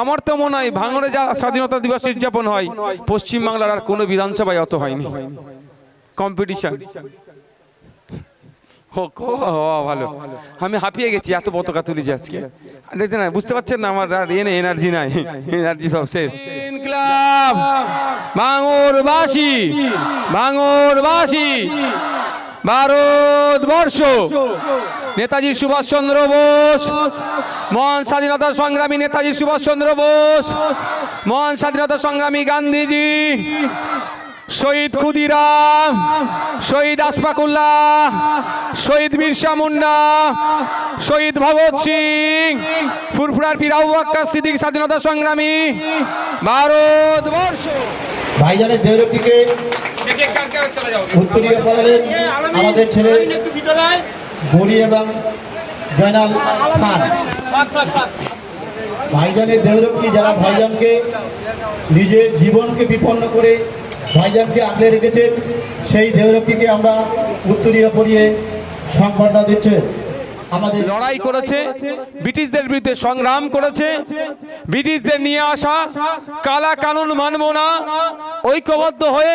আমার তো মনে হয় ভাঙড়ে যা স্বাধীনতা দিবস উদযাপন হয় পশ্চিমবাংলার আর কোনো বিধানসভায় অত হয়নি। কম্পিটিশন ভালো। আমি হাঁপিয়ে গেছি, এত পতাকা তুলেছি আজকে। দেখতে না বুঝতে পারছেন না, আমার আর এনে এনার্জি নাই। এনার্জি সব শেষ ক্লাব ভাঙরবাসী ভাঙরবাসী ভারতবর্ষ নেতাজি সুভাষচন্দ্র বোস। মহান স্বাধীনতা সংগ্রামী নেতাজি সুভাষচন্দ্র বোস। মহান স্বাধীনতা সংগ্রামী গান্ধীজি। শহীদ ক্ষুদিরাম শহীদ আশফাকুল্লাহ। শহীদ বিরসা মুন্ডা শহীদ ভগৎ সিং। ফুরফুরার পীর আবু বাক্কা সিদ্দিক স্বাধীনতা সংগ্রামী। ভারতবর্ষ ভাইজানের দেহরক্ষীকে উত্তরীয় পড়ালেন আমাদের ছেলে বড়ি এবং জয়নাল খান। ভাইজানের দেহরক্ষী যারা ভাইজানকে নিজের জীবনকে বিপন্ন করে ভাইজানকে আগলে রেখেছেন সেই দেহরক্ষীকে আমরা উত্তরীয় পরিয়ে সংবর্ধনা দিচ্ছে। আমাদের লড়াই করেছে, ব্রিটিশদের বিরুদ্ধে সংগ্রাম করেছে, ব্রিটিশদের নিয়ে আসা কালা কানুন মানব না, ঐক্যবদ্ধ হয়ে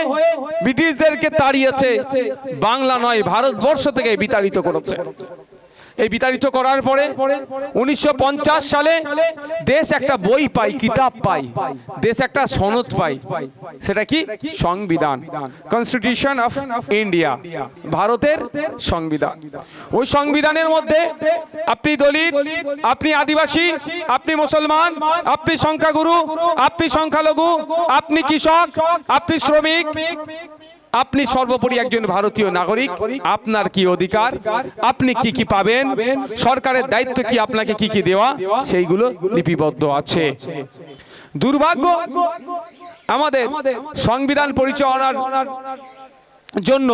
ব্রিটিশদেরকে তাড়িয়েছে, বাংলা নয়, ভারতবর্ষ থেকে বিতাড়িত করেছে। এই বিতাড়িত করার পরে উনিশশো পঞ্চাশ সালে দেশ একটা বই পাই কিতাব পাই দেশ একটা সনদ পাই সেটা কি? সংবিধান কনস্টিটিউশন অফ ইন্ডিয়া ভারতের সংবিধান। ওই সংবিধানের মধ্যে আপনি দলিত, আপনি আদিবাসী, আপনি মুসলমান, আপনি সংখ্যাগুরু, আপনি সংখ্যালঘু, আপনি কৃষক, আপনি শ্রমিক আপনি সর্বোপরি একজন ভারতীয় নাগরিক, আপনার কি অধিকার? আপনি কি কি পাবেন? সরকারের দায়িত্ব কি আপনাকে কি কি দেওয়া? সেইগুলো লিপিবদ্ধ আছে। দুর্ভাগ্য, আমাদের সংবিধান পরিচালনার জন্য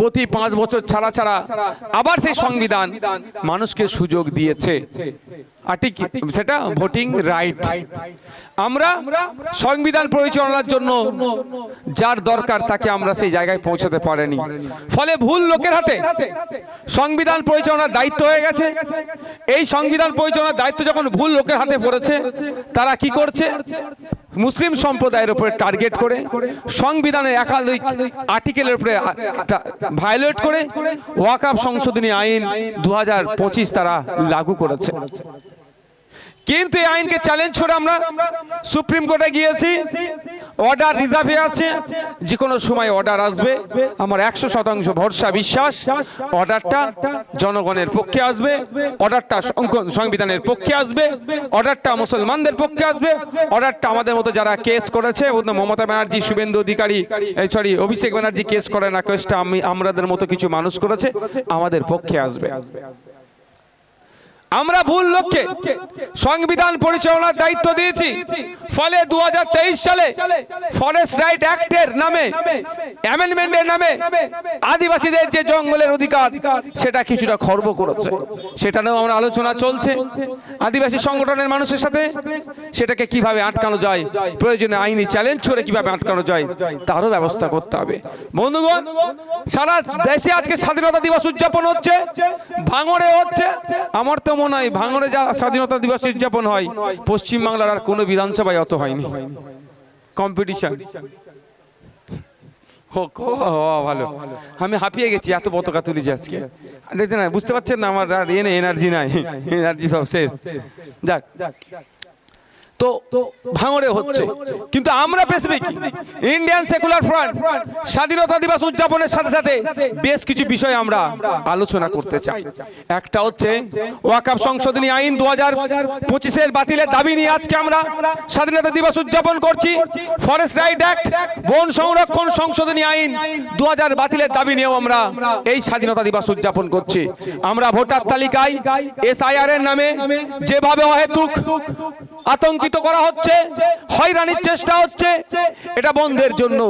প্রতি পাঁচ বছর ছাড়া ছাড়া আবার সেই সংবিধান মানুষকে সুযোগ দিয়েছে। আর ঠিক সেটা ভোটিং রাইট আমরা সংবিধান পরিচালনার জন্য যার দরকার তাকে আমরা সেই জায়গায় পৌঁছাতে পারিনি। ফলে ভুল লোকের হাতে সংবিধান পরিচালনার দায়িত্ব হয়ে গেছে। এই সংবিধান পরিচালনার দায়িত্ব যখন ভুল লোকের হাতে পড়েছে তারা কি করছে? মুসলিম সম্প্রদায়ের উপরে টার্গেট করে সংবিধানের একাধিক আর্টিকেলের উপরে ভায়োলেট করে ওয়াকাফ সংশোধনী আইন দু হাজার পঁচিশ তারা লাগু করেছে। কিন্তু এই আইনকে চ্যালেঞ্জ করে আমরা সুপ্রিম কোর্টে গিয়েছি। অর্ডার রিজার্ভে আছে। যে কোনো সময় অর্ডার আসবে। আমার একশো শতাংশ ভরসা, বিশ্বাস। অর্ডারটা জনগণের পক্ষে আসবে। অর্ডারটা সংবিধানের পক্ষে আসবে। অর্ডারটা মুসলমানদের পক্ষে আসবে। অর্ডারটা আমাদের মতো যারা কেস করেছে মমতা ব্যানার্জি, শুভেন্দু অধিকারী সরি অভিষেক ব্যানার্জি কেস করে না কেসটা আমি আমাদের মতো কিছু মানুষ করেছে, আমাদের পক্ষে আসবে। আমরা ভুল লক্ষ্যে সংবিধান পরিচালনার দায়িত্ব দিয়েছি। ফলে দু হাজার তেইশ সালে ফরেস্ট রাইট অ্যাক্টের নামে, অ্যামেন্ডমেন্টের নামে আদিবাসীদের যে জঙ্গলের অধিকার, সেটা কিছুটা খর্ব করেছে। সেটা নিয়েও আমরা আলোচনা চলছে। আদিবাসী সংগঠনের মানুষের সাথে সেটাকে কীভাবে আটকানো যায় প্রয়োজনে আইনি চ্যালেঞ্জ করে কীভাবে আটকানো যায়, তারও ব্যবস্থা করতে হবে। বন্ধুগণ, সারা দেশে আজকে স্বাধীনতা দিবস উদযাপন হচ্ছে, ভাঙড়ে হচ্ছে, আমার তো মনে হয় ভাঙড়ে যা স্বাধীনতা দিবস উদযাপন হয় পশ্চিমবাংলার আর কোনো বিধানসভায় অত হয়নি। কম্পিটিশন ভালো। আমি হাঁপিয়ে গেছি, এত পতাকা তুলেছি আজকে। দেখতে না, বুঝতে পারছেন না, আমার আর এনে এনার্জি নাই এনার্জি সব শেষ। যাক। তো ভাঙড়ে হচ্ছে। কিন্তু আমরা পেসিফিক ইন্ডিয়ান সেকুলার ফ্রন্ট স্বাধীনতা দিবস উদযাপনের সাথে সাথে বেশ কিছু বিষয় আমরা আলোচনা করতে চাই। একটা হচ্ছে ওয়াকাফ সংশোধনী আইন দু হাজার পঁচিশের বাতিলের দাবি নিয়ে আজকে আমরা স্বাধীনতা দিবস উদযাপন করছি। ফরেস্ট রাইট অ্যাক্ট বন সংরক্ষণ সংশোধনী আইন দু হাজার বাতিলের দাবি নিয়েও আমরা এই স্বাধীনতা দিবস উদযাপন করছি। আমরা ভোটার তালিকায় এসআইআর এর নামে যেভাবে অহেতুক আতঙ্কিত করা হচ্ছে, হয়রানির চেষ্টা হচ্ছে। এটা বন্ধের জন্য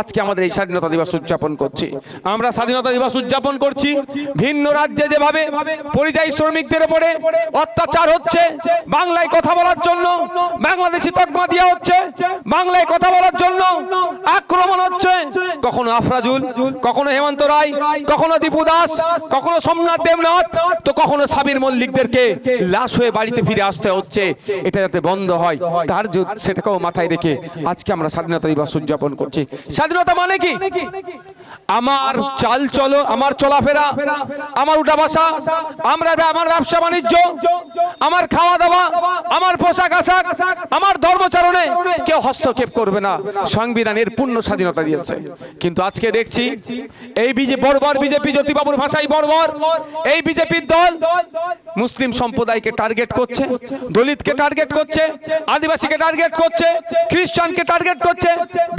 আজকে আমাদের এই স্বাধীনতা দিবস উদযাপন করছি। আমরা স্বাধীনতা দিবস উদযাপন করছি। ভিন্ন রাজ্যে যেভাবে পরিযায়ী শ্রমিকদের উপরে অত্যাচার হচ্ছে, বাংলায় কথা বলার জন্য বাংলাদেশি তকমা দেওয়া হচ্ছে, বাংলায় কথা বলার জন্য আক্রমণ হচ্ছে। কখনো আফরাজুল, কখনো হেমন্ত রায়, কখনো দীপু দাস, কখনো সোমনাথ দেবনাথ, তো কখনো সাবির মল্লিকদেরকে লাশ হয়ে বাড়িতে ফিরে আসতে হচ্ছে। এটা যাতে বন্ধ হয় তার সেটাকেও মাথায় রেখে আজকে আমরা স্বাধীনতা দিবস উদযাপন করছি। স্বাধীনতা মানে কি? আমার চাল চলো আমার চলাফেরা আমার উঠা বসা আমরা আমার ব্যবসা বাণিজ্য আমার খাওয়া দাওয়া আমার পোশাক আশাক আমার ধর্মচারণে কেউ হস্তক্ষেপ করবে না। সংবিধানের পূর্ণ স্বাধীনতা দিয়েছে। কিন্তু আজকে দেখছি এই বিজে বর্বর বিজেপি জ্যোতিবাবুর ভাষায় বর্বর। এই বিজেপির দল মুসলিম সম্প্রদায়কে টার্গেট করছে দলিতকে টার্গেট করছে আদিবাসীকে টার্গেট করছে খ্রিস্টানকে টার্গেট করছে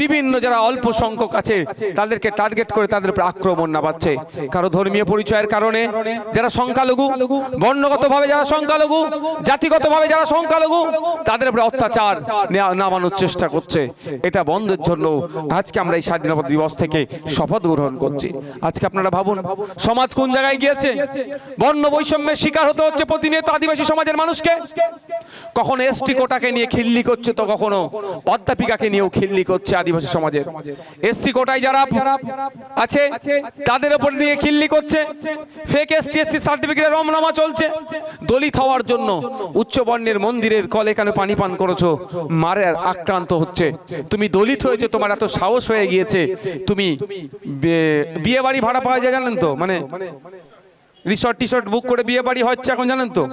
বিভিন্ন যারা অল্প সংখ্যক আছে তাদেরকে টার্গেট করে তাদের উপর আক্রমণ নামাচ্ছে। কারও ধর্মীয় পরিচয়ের কারণে যারা সংখ্যালঘু বর্ণগতভাবে যারা সংখ্যালঘু জাতিগতভাবে যারা সংখ্যালঘু তাদের উপরে অত্যাচার নামানোর চেষ্টা করছে। এটা বন্ধের জন্য আজকে আমরা এই স্বাধীনতা দিবস থেকে শপথ গ্রহণ করছি। আজকে আপনারা ভাবুন সমাজ কোন জায়গায় গিয়েছে? বর্ণ বৈষম্যের শিকার হতে হচ্ছে প্রতিনিয়ত আদিবাসী সমাজের মানুষকে। কখনো এসটি কোটাকে নিয়ে খিল্লি করছে তো কখনো অধ্যাপিকাকে নিয়েও খিল্লি করছে আদিবাসী সমাজের। এসসি কোটায় যারা আছে, তাদের উপর নিয়ে খিল্লি করছে। ফেক এসটি, এসসি সার্টিফিকেটের রমনামা চলছে। দলিত হওয়ার জন্য উচ্চ বর্ণের মন্দিরের কলে কেন পানি পান করেছ? মারে আক্রান্ত হচ্ছে। তুমি দলিত হয়েছে, তোমার এত সাহস হয়ে গিয়েছে। তুমি বিয়ে বাড়ি ভাড়া পাওয়া যায় জানেন তো? মানে রিসর্ট টিসর্ট বুক করে বিয়ে বাড়ি হচ্ছে এখন জানেন তো?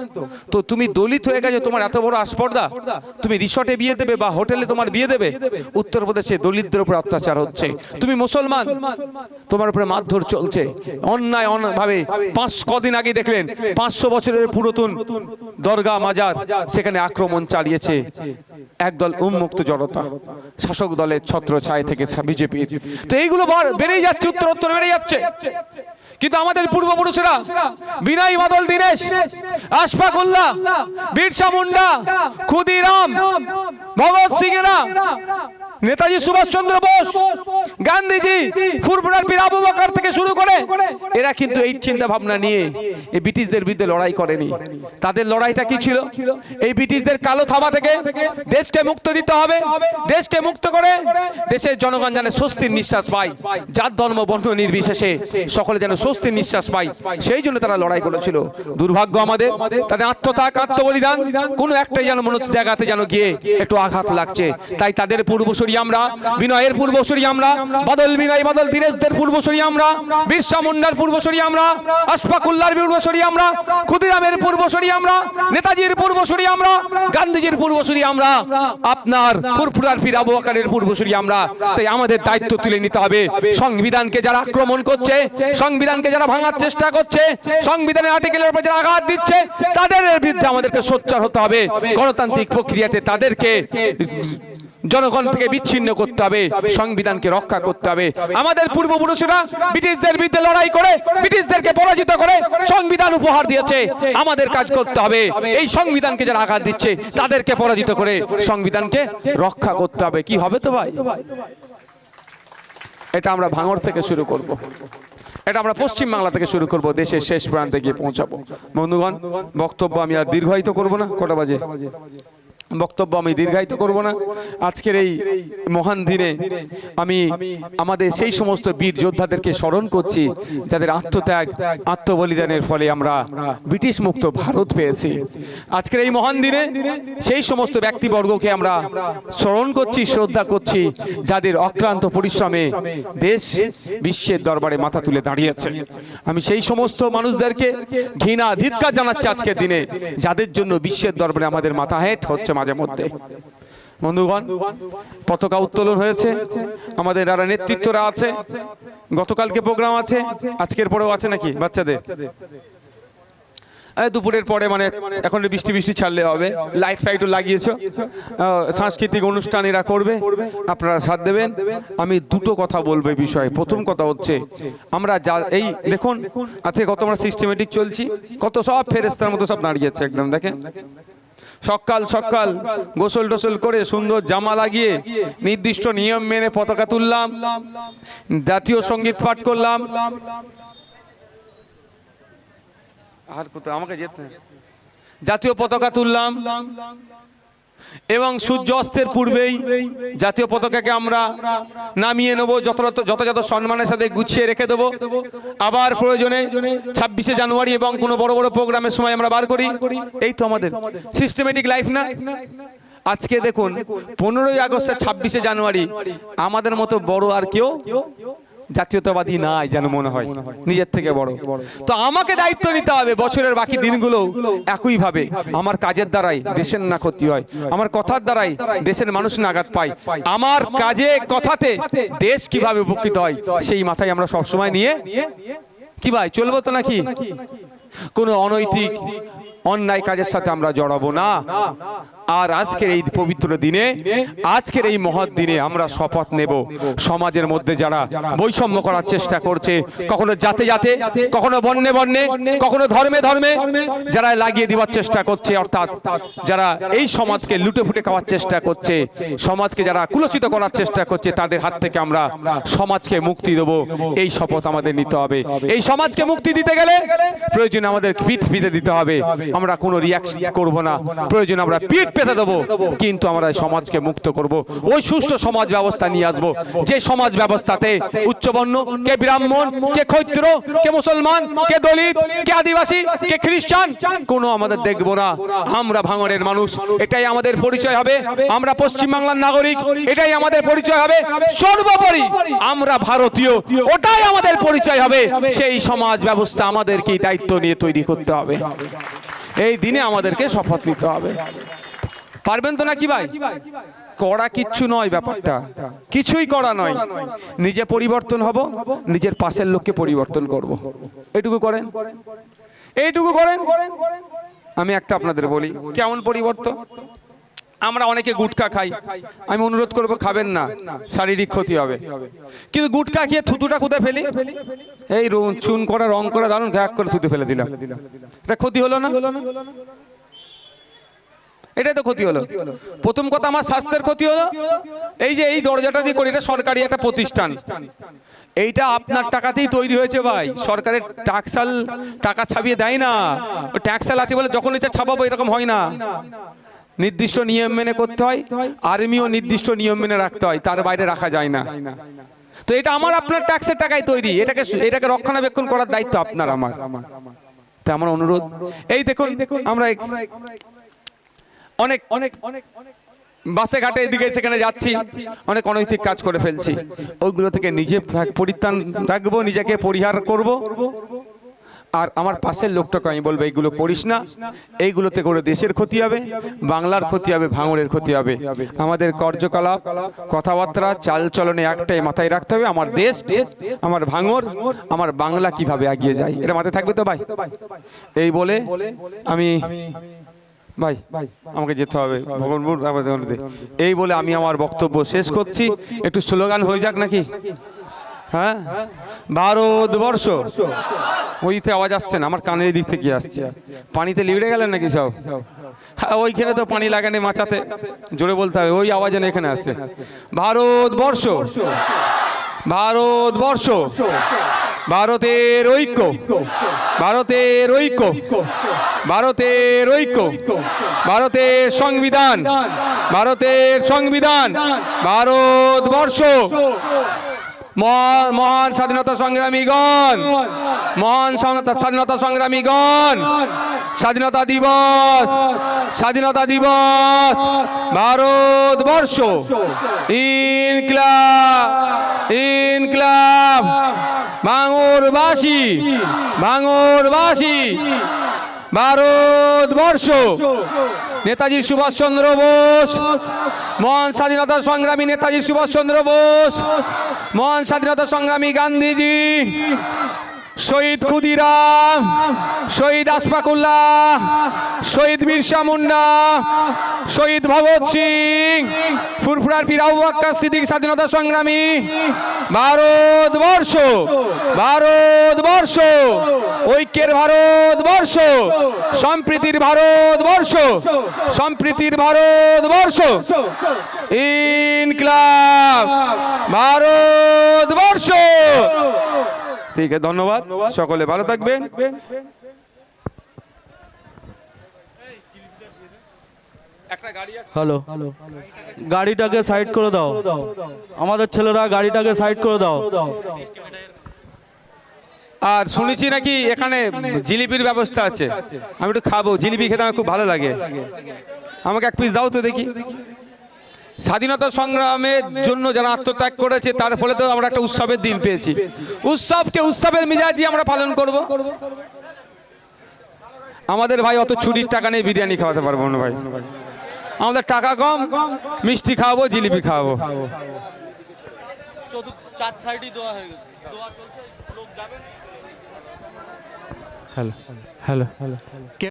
তো তুমি দলিত হয়ে গেছো, তোমার এত বড় আসপর্দা তুমি রিসর্টে বিয়ে দেবে বা হোটেলে তোমার বিয়ে দেবে? উত্তরপ্রদেশে দলিতদের উপর অত্যাচার হচ্ছে। তুমি মুসলমান? তোমার উপরে মারধর চলছে। অন্যায় ভাবে পাঁচ, কদিন আগে দেখলেন, পাঁচশো বছরের পুরাতন দরগা মাজার সেখানে আক্রমণ চালিয়েছে। একদল উন্মুক্ত জনতা। শাসক দলের ছত্র ছায় থেকে বিজেপির। তো এইগুলো বেড়েই যাচ্ছে উত্তর উত্তর বেড়ে যাচ্ছে। কিন্তু আমাদের পূর্বপুরুষরা বিনাই বাদল দীনেশ আশফাকুল্লাহ বিরসা মুন্ডা ক্ষুদিরাম ভগৎ সিংরা নেতাজি সুভাষচন্দ্র বোস, গান্ধীজি, ফুরফুরার পীর আবু বকর থেকে শুরু করে, এরা কিন্তু এই চিন্তা ভাবনা নিয়ে এই ব্রিটিশদের বিরুদ্ধে লড়াই করেনি। তাদের লড়াইটা কি ছিল? এই ব্রিটিশদের কালো থাবা থেকে দেশকে মুক্ত দিতে হবে, দেশকে মুক্ত করে দেশের জনগণ যেন স্বস্তির নিঃশ্বাস পায়, যার ধর্ম বর্ণ নির্বিশেষে সকলে যেন স্বস্তির নিঃশ্বাস পায়, সেই জন্য তারা লড়াই করেছিল। দুর্ভাগ্য আমাদের, তাদের আত্মত্যাগ, আত্মবলিদান, কোনো একটাই যেন মনে জায়গাতে যেন গিয়ে একটু আঘাত লাগছে। তাই তাদের পূর্বসূরি আমরা, বিনয়ের আমরা, বাদল বিনয়, বাদল পূর্বসূরি আমরা, বিরসা মুন্ডার আমরা, আশফাকুল্লার আমরা, ক্ষুদিরামের আমরা, নেতাজির আমরা, গান্ধীজির আমরা, আপনার ফুরফুরার আবু পূর্বসূরি আমরা। তাই আমাদের দায়িত্ব তুলে নিতে হবে। সংবিধানকে যারা আক্রমণ করছে, সংবিধানকে যারা ভাঙার চেষ্টা করছে, সংবিধানের আর্টিকেলের উপর যারা আঘাত দিচ্ছে, তাদের বিরুদ্ধে আমাদেরকে সোচ্চার হতে হবে। গণতান্ত্রিক প্রক্রিয়াতে তাদেরকে জনগণ থেকে বিচ্ছিন্ন করতে হবে, সংবিধানকে রক্ষা করতে হবে। আমাদের পূর্বপুরুষরা ব্রিটিশদের বিরুদ্ধে লড়াই করে, ব্রিটিশদেরকে পরাজিত করে সংবিধান উপহার দিয়েছে। আমাদের কাজ করতে হবে। এই সংবিধানকে যারা আঘাত দিচ্ছে, তাদেরকে পরাজিত করে সংবিধানকে রক্ষা করতে হবে। কি হবে তো ভাই? এটা আমরা ভাঙড় থেকে শুরু করব। এটা আমরা পশ্চিম বাংলা থেকে শুরু করব। দেশের শেষ প্রান্তে গিয়ে পৌঁছাবো। বন্ধুগণ, বক্তব্য আমি আর দীর্ঘায়িত করব না। কটা বাজে? বক্তব্য আমি দীর্ঘায়িত করব না। আজকের এই মহান দিনে আমি আমাদের সেই সমস্ত বীর যোদ্ধাদেরকে স্মরণ করছি, যাদের আত্মত্যাগ, আত্মবলিদানের ফলে আমরা ব্রিটিশ মুক্ত ভারত পেয়েছি। আজকের এই মহান দিনে সেই সমস্ত ব্যক্তিবর্গকে আমরা স্মরণ করছি, শ্রদ্ধা করছি, যাদের অক্লান্ত পরিশ্রমে দেশ বিশ্বের দরবারে মাথা তুলে দাঁড়িয়েছে। আমি সেই সমস্ত মানুষদেরকে ঘৃণা, ধিৎকার জানাচ্ছি আজকের দিনে, যাদের জন্য বিশ্বের দরবারে আমাদের মাথা হেট হচ্ছে মাঝে মধ্যে। বন্ধুগণ, পতাকা উত্তোলন হয়েছে। আমাদের যারা নেতৃত্বরা আছে, গতকালকে প্রোগ্রাম আছে, আজকের পরেও আছে নাকি বাচ্চাদের? দুপুরের পরে মানে এখন বৃষ্টি বৃষ্টি ছাড়লে হবে। লাইট ফাইটও লাগিয়েছ। সাংস্কৃতিক অনুষ্ঠান এরা করবে। আপনারা সাথ দেবেন। আমি দুটো কথা বলব এই বিষয়ে। প্রথম কথা হচ্ছে, আমরা যা এই দেখুন, আজকে কত আমরা সিস্টেমেটিক চলছি। কত সব ফেরেস্তার মতো সব দাঁড়িয়েছে একদম, দেখেন। সকাল সকাল গোসল টোসল করে সুন্দর জামা লাগিয়ে নির্দিষ্ট নিয়ম মেনে পতাকা তুললাম জাতীয় সংগীত পাঠ করলাম। আর কোথাও আমাকে যেতে জাতীয় পতাকা তুললাম। এবং সূর্য অস্তের পূর্বেই জাতীয় পতাকাকে আমরা নামিয়ে নেব, যথাযথ যথাযথ সম্মানের সাথে গুছিয়ে রেখে দেবো। আবার প্রয়োজনে ছাব্বিশে জানুয়ারি এবং কোনো বড় বড় প্রোগ্রামের সময় আমরা বার করি। এই তো আমাদের সিস্টেমেটিক লাইফ না? আজকে দেখুন, পনেরোই আগস্ট ছাব্বিশে জানুয়ারি, আমাদের মতো বড় আর কেউ জাতীয়তাবাদী নাই যেন মনে হয়, নিজের থেকে বড়। তো আমাকে দায়িত্ব নিতে হবে বছরের বাকি দিনগুলো একই ভাবে আমার কাজের দ্বারাই দেশের না ক্ষতি হয়, আমার কথার দ্বারাই দেশের মানুষ না আঘাত পায়। আমার কাজে, কথাতে দেশ কীভাবে উপকৃত হয়, সেই মাথায় আমরা সবসময় নিয়ে, কি ভাই, চলবো তো নাকি? কোনো অনৈতিক, অন্যায় কাজের সাথে আমরা জড়াবো না। আর আজকের এই পবিত্র দিনে, আজকের এই মহৎ দিনে আমরা শপথ নেব। সমাজের মধ্যে যারা বৈষম্য করার চেষ্টা করছে, কখনো জাতে জাতে, কখনো বর্ণে বর্ণে, কখনো ধর্মে ধর্মে, যারা লাগিয়ে দেওয়ার চেষ্টা করছে, অর্থাৎ যারা এই সমাজকে লুটে ফুটে খাওয়ার চেষ্টা করছে, সমাজকে যারা কুলসিত করার চেষ্টা করছে, তাদের হাত থেকে আমরা সমাজকে মুক্তি দেব। এই শপথ আমাদের নিতে হবে। এই সমাজকে মুক্তি দিতে গেলে প্রয়োজন আমাদের পিঠ পিতে দিতে হবে। আমরা কোনো রিয়াকশন করব না। প্রয়োজন আমরা পিঠ পেতে দেবো। কিন্তু আমরা সমাজকে মুক্ত করব। ওই সুষ্ঠু সমাজ ব্যবস্থা নিয়ে আসব। যে সমাজ ব্যবস্থাতে উচ্চবর্ণ, কে ব্রাহ্মণ, কে ক্ষৈত্র, কে মুসলমান, কে দলিত, কে আদিবাসী, কে খ্রিস্টান, কোনো আমাদের দেখব না। আমরা ভাঙড়ের মানুষ। এটাই আমাদের পরিচয় হবে। আমরা পশ্চিম বাংলার নাগরিক। এটাই আমাদের পরিচয় হবে। সর্বোপরি আমরা ভারতীয়। ওটাই আমাদের পরিচয় হবে। সেই সমাজ ব্যবস্থা আমাদেরকে দায়িত্ব নিয়ে তৈরি করতে হবে। এই দিনে আমাদেরকে শপথ নিতে হবে। পারবেন তো না কি ভাই? করা কিচ্ছু নয় ব্যাপারটা। কিছুই করা নয়। নিজে পরিবর্তন হব, নিজের পাশের লোককে পরিবর্তন করব। এটুকু করেন? এইটুকু করেন? আমি একটা আপনাদের বলি, কেমন পরিবর্তন? আমরা অনেকে গুটকা খাই। আমি অনুরোধ করব খাবেন না। শারীরিক ক্ষতি হবে। কিন্তু গুটকা খেয়ে থুতুটা কোথায় ফেলি? এই চুন করা রং করা দারুণ ঘ্যাক করে থুতু ফেলে দিলাম। এটা ক্ষতি হলো না? এটাই তো ক্ষতি হলো। প্রথম কথা আমার স্বাস্থ্যের ক্ষতি হলো। এই যে এই দরজাটা দিয়ে করি এটা সরকারি একটা প্রতিষ্ঠান। এইটা আপনার টাকাতেই তৈরি হয়েছে ভাই। সরকারের ট্যাক্সাল টাকা ছাপিয়ে দেয় না। ট্যাক্সাল আছে বলে যখন ইচ্ছা ছাপাবো এরকম হয় না। নির্দিষ্ট নিয়ম মেনে করতে হয়, আর্মিও নির্দিষ্ট নিয়ম মেনে রাখতে হয়, তার বাইরে রাখা যায় না। তো এটা আমার, আপনার ট্যাক্সের টাকায় তৈরি, এটাকে এটাকে রক্ষণাবেক্ষণ করার দায়িত্ব আপনার, আমার। তা আমার অনুরোধ, এই দেখুন, আমরা এক- অনেক অনেক অনেক বাসে ঘাটে এদিকে সেখানে যাচ্ছি, অনেক অনৈতিক কাজ করে ফেলছি। ওইগুলো থেকে নিজে পরিত্রাণ রাখব, নিজেকে পরিহার করব। আর আমার পাশের লোকটাকে আমি বলব, এইগুলো করিস না। এইগুলোতে করে দেশের ক্ষতি হবে, বাংলার ক্ষতি হবে, ভাঙড়ের ক্ষতি হবে। আমাদের কার্যকলাপ, কথাবার্তা, চালচলনে একটাই মাথায় রাখতে হবে, আমার দেশ, আমার ভাঙর আমার বাংলা কীভাবে এগিয়ে যায়? এটা মাথায় থাকবে তো ভাই? এই বলে আমি, ভাই, আমাকে যেতে হবে, ভগবানপুর এই বলে আমি আমার বক্তব্য শেষ করছি। একটু স্লোগান হয়ে যাক নাকি? হ্যাঁ? ভারতবর্ষ ওইতে আওয়াজ আসছে না, আমার কানের দিক থেকে আসছে। পানিতে লিবড়ে গেলেন নাকি সব? হ্যাঁ ওইখানে তো পানি লাগানি মাচাতে। জোরে বলতে হবে, ওই আওয়াজ যেন এখানে আসছে। ভারতবর্ষ ভারতবর্ষ ভারতের ঐক্য। ভারতের ঐক্য। ভারতের ঐক্য। ভারতের সংবিধান। ভারতের সংবিধান। ভারতবর্ষ মহান মহান স্বাধীনতা সংগ্রামীগণ মহান। স্বাধীনতা- স্বাধীনতা সংগ্রামীগণ স্বাধীনতা দিবস স্বাধীনতা দিবস ভারতবর্ষ। ইনক্লাব ইনক্লাব। ভাঙরবাসী ভাঙরবাসী ভারতবর্ষ নেতাজি সুভাষচন্দ্র বোস। মহান স্বাধীনতা সংগ্রামী নেতাজি সুভাষচন্দ্র বোস। মহান স্বাধীনতা সংগ্রামী গান্ধীজি। শহীদ ক্ষুদিরাম শহীদ আশফাকুল্লাহ শহীদ বিরসা মুন্ডা শহীদ ভগৎ সিং, ফুরফুরার পীর আবু সিদ্দিক স্বাধীনতা সংগ্রামী। ভারতবর্ষ ভারতবর্ষ, ঐক্যের ভারতবর্ষ, সম্প্রীতির ভারতবর্ষ সম্প্রীতির ভারতবর্ষ। ইনক্লাব, ভারতবর্ষ। ঠিক আছে ধন্যবাদ। সকলে ভালো থাকবেন। হ্যালো। গাড়িটাকে সাইড করে দাও। আমাদের ছেলেরা গাড়িটাকে সাইড করে দাও। আর শুনেছি নাকি এখানে জিলিপির ব্যবস্থা আছে। আমি একটু খাব জিলিপি খেতে আমার খুব ভালো লাগে। আমাকে এক পিস দাও তো দেখি। স্বাধীনতা সংগ্রামের জন্য যারা আত্মত্যাগ করেছে তার ফলে তো আমরা একটা উৎসবের দিন পেয়েছি। উৎসবকে উৎসবের মিজাজি আমরা পালন করব। আমাদের ভাই অত ছুটির টাকা নিয়ে বিরিয়ানি খাওয়াতে পারব না ভাই। আমাদের টাকা কম মিষ্টি খাওয়াবো জিলিপি খাওয়াবো। হয়ে হ্যালো। Hello hello.